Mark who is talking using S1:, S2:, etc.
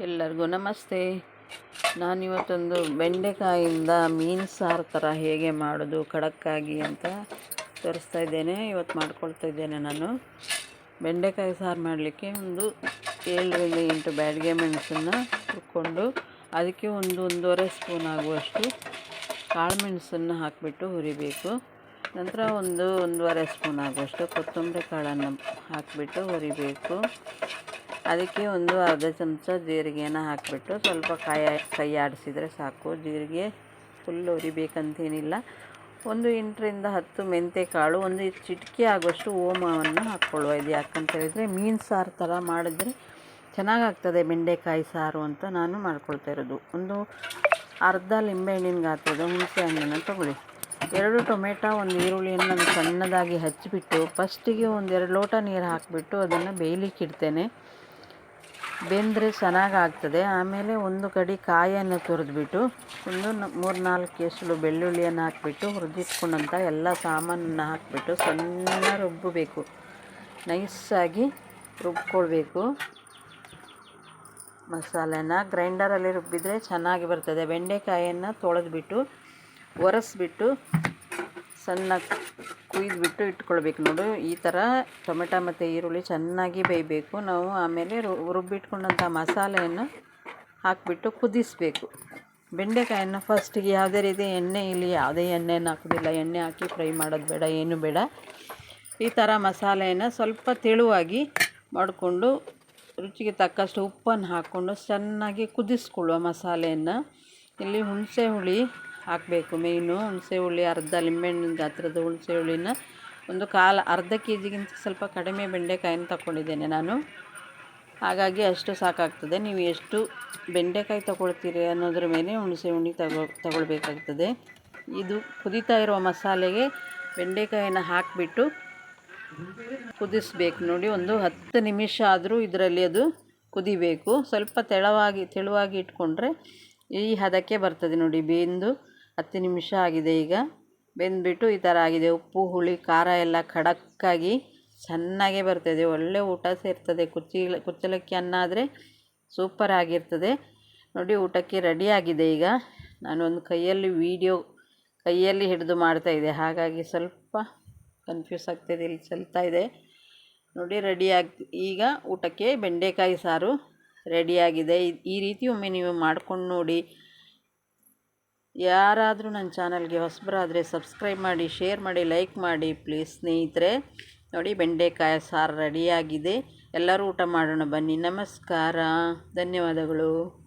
S1: ಎಲ್ಲರಿಗೂ ನಮಸ್ತೆ. ನಾನಿವತ್ತೊಂದು ಬೆಂಡೆಕಾಯಿಂದ ಮೀನು ಸಾರು ಥರ ಹೇಗೆ ಮಾಡೋದು, ಖಡಕ್ಕಾಗಿ ಅಂತ ತೋರಿಸ್ತಾ ಇದ್ದೇನೆ. ಇವತ್ತು ಮಾಡ್ಕೊಳ್ತಾ ಇದ್ದೇನೆ ನಾನು. ಬೆಂಡೆಕಾಯಿ ಸಾರು ಮಾಡಲಿಕ್ಕೆ ಒಂದು ಏಳರಿಂದ ಎಂಟು ಬ್ಯಾಡಿಗೆ ಮೆಣಸನ್ನು ಹುರ್ಕೊಂಡು, ಅದಕ್ಕೆ ಒಂದು ಒಂದೂವರೆ ಸ್ಪೂನ್ ಆಗುವಷ್ಟು ಕಾಳು ಮೆಣಸನ್ನು ಹಾಕಿಬಿಟ್ಟು ಹುರಿಬೇಕು. ನಂತರ ಒಂದು ಒಂದೂವರೆ ಸ್ಪೂನ್ ಆಗುವಷ್ಟು ಕೊತ್ತಂಬರಿ ಕಾಳನ್ನು ಹಾಕಿಬಿಟ್ಟು ಹುರಿಬೇಕು. ಅದಕ್ಕೆ ಒಂದು ಅರ್ಧ ಚಮಚ ಜೀರಿಗೆನ ಹಾಕಿಬಿಟ್ಟು ಸ್ವಲ್ಪ ಕಾಯಿ ಕೈ ಆಡಿಸಿದರೆ ಸಾಕು. ಜೀರಿಗೆ ಫುಲ್ ಹುರಿಬೇಕಂತೇನಿಲ್ಲ ಒಂದು ಎಂಟರಿಂದ ಹತ್ತು ಮೆಂತೆ ಕಾಳು ಒಂದು ಚಿಟಿಕೆ ಆಗುವಷ್ಟು ಓಮವನ್ನು ಹಾಕ್ಕೊಳ್ಳುವ ಇದು ಯಾಕಂತ ಹೇಳಿದರೆ ಮೀನು ಸಾರು ಥರ ಮಾಡಿದ್ರೆ ಚೆನ್ನಾಗಾಗ್ತದೆ ಬೆಂಡೆಕಾಯಿ ಸಾರು ಅಂತ ನಾನು ಮಾಡ್ಕೊಳ್ತಾ ಇರೋದು. ಒಂದು ಅರ್ಧ ಲಿಂಬೆಹಣ್ಣಿನ ಗಾತ್ರದ ಹುಣಸೆ ಹಣ್ಣನ್ನು ತಗೊಳ್ಳಿ. ಎರಡು ಟೊಮೆಟೊ, ಒಂದು ಈರುಳ್ಳಿಯನ್ನು ಸಣ್ಣದಾಗಿ ಹಚ್ಚಿಬಿಟ್ಟು ಫಸ್ಟಿಗೆ ಒಂದೆರಡು ಲೋಟ ನೀರು ಹಾಕಿಬಿಟ್ಟು ಅದನ್ನು ಬೇಯಲಿಕ್ಕೆ ಇಡ್ತೇನೆ. ಬೆಂದರೆ ಚೆನ್ನಾಗಿ ಆಗ್ತದೆ ಆಮೇಲೆ ಒಂದು ಕಡೆ ಕಾಯನ್ನು ತುರಿದ್ಬಿಟ್ಟು ಒಂದು ಮೂರು ನಾಲ್ಕು ಎಸಳು ಬೆಳ್ಳುಳ್ಳಿಯನ್ನು ಹಾಕಿಬಿಟ್ಟು ಹುರಿದಿಟ್ಕೊಂಡಂಥ ಎಲ್ಲ ಸಾಮಾನನ್ನು ಹಾಕಿಬಿಟ್ಟು ಸಣ್ಣ ರುಬ್ಬಬೇಕು ನೈಸಾಗಿ ರುಬ್ಕೊಳ್ಬೇಕು. ಮಸಾಲೆನ ಗ್ರೈಂಡರಲ್ಲಿ ರುಬ್ಬಿದರೆ ಚೆನ್ನಾಗಿ ಬರ್ತದೆ. ಬೆಂಡೆಕಾಯನ್ನು ತೊಳೆದ್ಬಿಟ್ಟು ಒರೆಸ್ಬಿಟ್ಟು ಸಣ್ಣ ಕುಯ್ದುಬಿಟ್ಟು ಇಟ್ಕೊಳ್ಬೇಕು ನೋಡು. ಈ ಥರ ಟೊಮೆಟೊ ಮತ್ತು ಈರುಳ್ಳಿ ಚೆನ್ನಾಗಿ ಬೇಯಬೇಕು. ನಾವು ಆಮೇಲೆ ರುಬ್ಬಿಟ್ಕೊಂಡಂಥ ಮಸಾಲೆಯನ್ನು ಹಾಕಿಬಿಟ್ಟು ಕುದಿಸಬೇಕು. ಬೆಂಡೆಕಾಯನ್ನು ಫಸ್ಟಿಗೆ ಯಾವುದೇ ರೀತಿ ಎಣ್ಣೆ ಇಲ್ಲಿ ಯಾವುದೇ ಎಣ್ಣೆಯನ್ನು ಹಾಕೋದಿಲ್ಲ. ಎಣ್ಣೆ ಹಾಕಿ ಫ್ರೈ ಮಾಡೋದು ಬೇಡ, ಏನು ಬೇಡ. ಈ ಥರ ಮಸಾಲೆಯನ್ನು ಸ್ವಲ್ಪ ತೆಳುವಾಗಿ ಮಾಡಿಕೊಂಡು ರುಚಿಗೆ ತಕ್ಕಷ್ಟು ಉಪ್ಪನ್ನು ಹಾಕ್ಕೊಂಡು ಚೆನ್ನಾಗಿ ಕುದಿಸ್ಕೊಳ್ಳುವ ಮಸಾಲೆಯನ್ನು. ಇಲ್ಲಿ ಹುಣಸೆ ಹುಳಿ ಹಾಕಬೇಕು ಮೇಯ್ನು ಹುಣಸೆ ಹುಳಿ, ಅರ್ಧ ಲಿಂಬೆಹಣ್ಣಿನ ಗಾತ್ರದ ಹುಣಸೆ ಹುಳಿನ ಒಂದು ಕಾಲು, ಅರ್ಧ ಕೆ ಜಿಗಿಂತ ಸ್ವಲ್ಪ ಕಡಿಮೆ ಬೆಂಡೆಕಾಯನ್ನು ತಗೊಂಡಿದ್ದೇನೆ ನಾನು. ಹಾಗಾಗಿ ಅಷ್ಟು ಸಾಕಾಗ್ತದೆ. ನೀವು ಎಷ್ಟು ಬೆಂಡೆಕಾಯಿ ತಗೊಳ್ತೀರಿ ಅನ್ನೋದ್ರ ಮೇಲೆ ಹುಣಸೆ ಹುಣ್ಣಿ ತಗೊ, ತಗೊಳ್ಬೇಕಾಗ್ತದೆ. ಇದು ಕುದೀತಾ ಇರುವ ಮಸಾಲೆಗೆ ಬೆಂಡೆಕಾಯಿನ ಹಾಕಿಬಿಟ್ಟು ಕುದಿಸ್ಬೇಕು. ನೋಡಿ, ಒಂದು ಹತ್ತು ನಿಮಿಷ ಆದರೂ ಇದರಲ್ಲಿ ಅದು ಕುದಿಬೇಕು. ಸ್ವಲ್ಪ ತೆಳವಾಗಿ, ತೆಳುವಾಗಿ ಇಟ್ಕೊಂಡ್ರೆ ಈ ಹದಕ್ಕೆ ಬರ್ತದೆ ನೋಡಿ, ಬೆಂದು. ಹತ್ತು ನಿಮಿಷ ಆಗಿದೆ ಈಗ. ಬೆಂದುಬಿಟ್ಟು ಈ ಥರ ಆಗಿದೆ. ಉಪ್ಪು, ಹುಳಿ, ಖಾರ ಎಲ್ಲ ಖಡಕ್ಕಾಗಿ ಚೆನ್ನಾಗೇ ಬರ್ತದೆ. ಒಳ್ಳೆ ಊಟ ಸೇರ್ತದೆ. ಕುಚ್ಚಿಲ ಕುಚ್ಚಲಕ್ಕಿ ಅನ್ನ ಆದರೆ ಸೂಪರ್ ಆಗಿರ್ತದೆ. ನೋಡಿ, ಊಟಕ್ಕೆ ರೆಡಿಯಾಗಿದೆ ಈಗ. ನಾನೊಂದು ಕೈಯಲ್ಲಿ ವೀಡಿಯೋ ಕೈಯಲ್ಲಿ ಹಿಡಿದು ಮಾಡ್ತಾಯಿದ್ದೆ ಹಾಗಾಗಿ ಸ್ವಲ್ಪ ಕನ್ಫ್ಯೂಸ್ ಆಗ್ತಾಯಿದೆ ಇಲ್ಲಿ ಚೆಲ್ತಾ ಇದೆ. ನೋಡಿ ರೆಡಿಯಾಗಿ ಈಗ ಊಟಕ್ಕೆ ಬೆಂಡೆಕಾಯಿ ಸಾರು ರೆಡಿಯಾಗಿದೆ ಈ ರೀತಿ ಒಮ್ಮೆ ನೀವು ಮಾಡ್ಕೊಂಡು ನೋಡಿ. ಯಾರಾದರೂ ನನ್ನ ಚಾನಲ್ಗೆ ಹೊಸಬರಾದರೆ ಸಬ್ಸ್ಕ್ರೈಬ್ ಮಾಡಿ, ಶೇರ್ ಮಾಡಿ, ಲೈಕ್ ಮಾಡಿ ಪ್ಲೀಸ್ ಸ್ನೇಹಿತರೆ. ನೋಡಿ, ಬೆಂಡೆಕಾಯಿ ಸಾರು ರೆಡಿಯಾಗಿದೆ. ಎಲ್ಲರೂ ಊಟ ಮಾಡೋಣ ಬನ್ನಿ. ನಮಸ್ಕಾರ. ಧನ್ಯವಾದಗಳು.